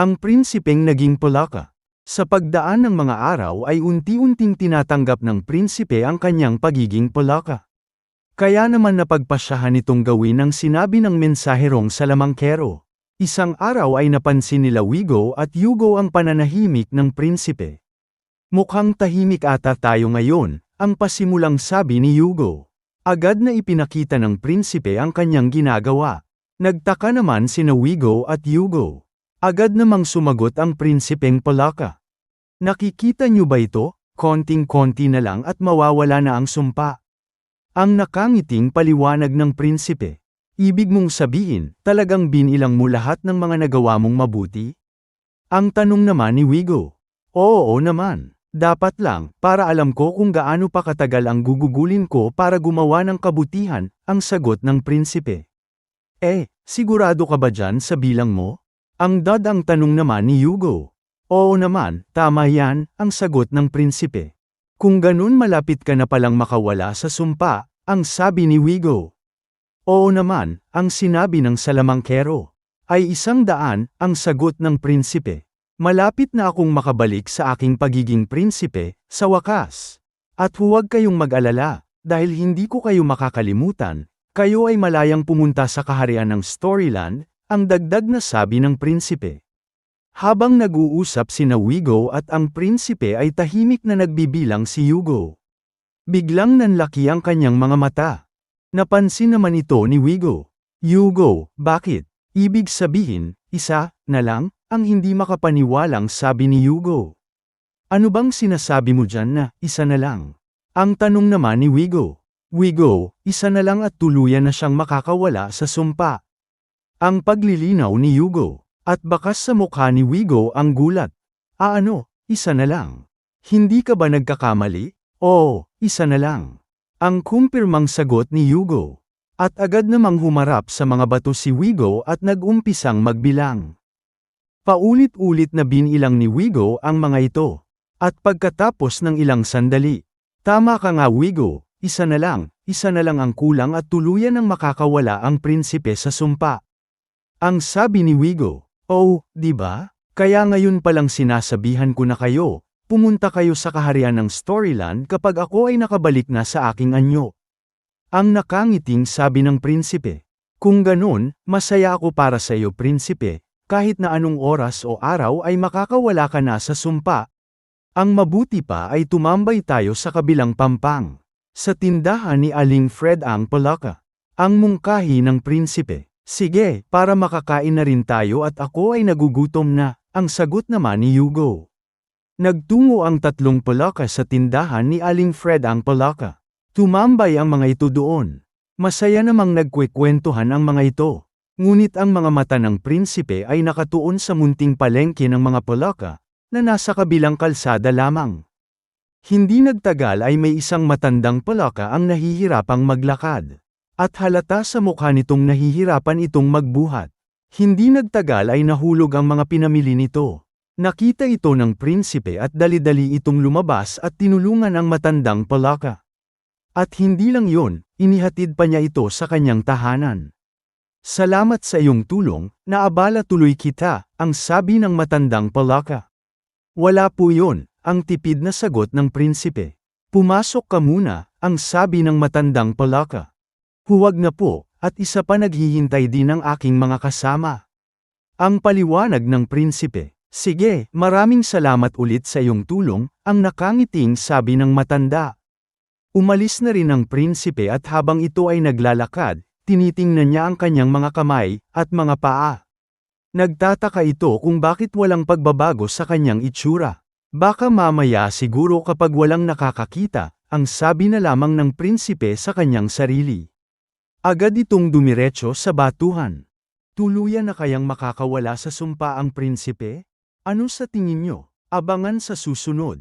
Ang prinsipeng naging Polaka. Sa pagdaan ng mga araw ay unti-unting tinatanggap ng prinsipe ang kanyang pagiging Polaka. Kaya naman napagpasyahan itong gawin ang sinabi ng mensaherong salamangkero. Isang araw ay napansin nila Wigo at Yugo ang pananahimik ng prinsipe. Mukhang tahimik ata tayo ngayon, ang pasimulang sabi ni Yugo. Agad na ipinakita ng prinsipe ang kanyang ginagawa. Nagtaka naman sina Wigo at Yugo. Agad namang sumagot ang prinsipeng Polaka. Nakikita niyo ba ito? Konting-konti na lang at mawawala na ang sumpa. Ang nakangiting paliwanag ng prinsipe. Ibig mong sabihin, talagang binilang mo lahat ng mga nagawa mong mabuti? Ang tanong naman ni Wigo. Oo naman. Dapat lang, para alam ko kung gaano pa katagal ang gugugulin ko para gumawa ng kabutihan, ang sagot ng prinsipe. Eh, sigurado ka ba dyan sa bilang mo? Ang dad ang tanong naman ni Yugo. Oo naman, tama yan, ang sagot ng prinsipe. Kung ganun malapit ka na palang makawala sa sumpa, ang sabi ni Wigo. Oo naman, ang sinabi ng salamangkero. Ay isang daan, ang sagot ng prinsipe. Malapit na akong makabalik sa aking pagiging prinsipe, sa wakas. At huwag kayong mag-alala, dahil hindi ko kayo makakalimutan, kayo ay malayang pumunta sa kaharian ng Storyland, ang dagdag na sabi ng prinsipe. Habang nag-uusap sina Wigo at ang prinsipe ay tahimik na nagbibilang si Yugo. Biglang nanlaki ang kanyang mga mata. Napansin naman ito ni Wigo. Yugo, bakit? Ibig sabihin, isa, na lang, ang hindi makapaniwalang sabi ni Yugo. Ano bang sinasabi mo dyan na, isa na lang? Ang tanong naman ni Wigo. Wigo, isa na lang at tuluyan na siyang makakawala sa sumpa. Ang paglilinaw ni Yugo, at bakas sa mukha ni Wigo ang gulat. Ah ano, isa na lang. Hindi ka ba nagkakamali? Oo, isa na lang. Ang kumpirmang sagot ni Yugo. At agad namang humarap sa mga bato si Wigo at nag-umpisang magbilang. Paulit-ulit na binilang ni Wigo ang mga ito. At pagkatapos ng ilang sandali, tama ka nga Wigo, isa na lang, isa na lang ang kulang at tuluyan ng makakawala ang prinsipe sa sumpa. Ang sabi ni Wigo, Oh, di ba? Kaya ngayon palang sinasabihan ko na kayo, pumunta kayo sa kaharian ng Storyland kapag ako ay nakabalik na sa aking anyo. Ang nakangiting sabi ng prinsipe. Kung ganun, masaya ako para sa iyo prinsipe, kahit na anong oras o araw ay makakawala ka na sa sumpa. Ang mabuti pa ay tumambay tayo sa kabilang pampang. Sa tindahan ni Aling Fred ang Palaka. Ang mungkahi ng prinsipe. Sige, para makakain na rin tayo at ako ay nagugutom na, ang sagot naman ni Yugo. Nagtungo ang tatlong Palaka sa tindahan ni Aling Fred ang Palaka. Tumambay ang mga ito doon. Masaya namang nagkwekwentuhan ang mga ito. Ngunit ang mga mata ng prinsipe ay nakatuon sa munting palengke ng mga Palaka, na nasa kabilang kalsada lamang. Hindi nagtagal ay may isang matandang Palaka ang nahihirapang maglakad. At halata sa mukha nitong nahihirapan itong magbuhat. Hindi nagtagal ay nahulog ang mga pinamili nito. Nakita ito ng prinsipe at dali-dali itong lumabas at tinulungan ang matandang Palaka. At hindi lang yon, inihatid pa niya ito sa kanyang tahanan. Salamat sa iyong tulong, naabala tuloy kita, ang sabi ng matandang Palaka. Wala po yon, ang tipid na sagot ng prinsipe. Pumasok ka muna, ang sabi ng matandang Palaka. Huwag na po, at isa pa naghihintay din ang aking mga kasama. Ang paliwanag ng prinsipe. Sige, maraming salamat ulit sa iyong tulong, ang nakangiting sabi ng matanda. Umalis na rin ang prinsipe at habang ito ay naglalakad, tinitingnan niya ang kanyang mga kamay at mga paa. Nagtataka ito kung bakit walang pagbabago sa kanyang itsura. Baka mamaya siguro kapag walang nakakakita, ang sabi na lamang ng prinsipe sa kanyang sarili. Agad itong dumiretso sa batuhan. Tuluyan na kayang makakawala sa sumpa ang prinsipe? Ano sa tingin nyo? Abangan sa susunod.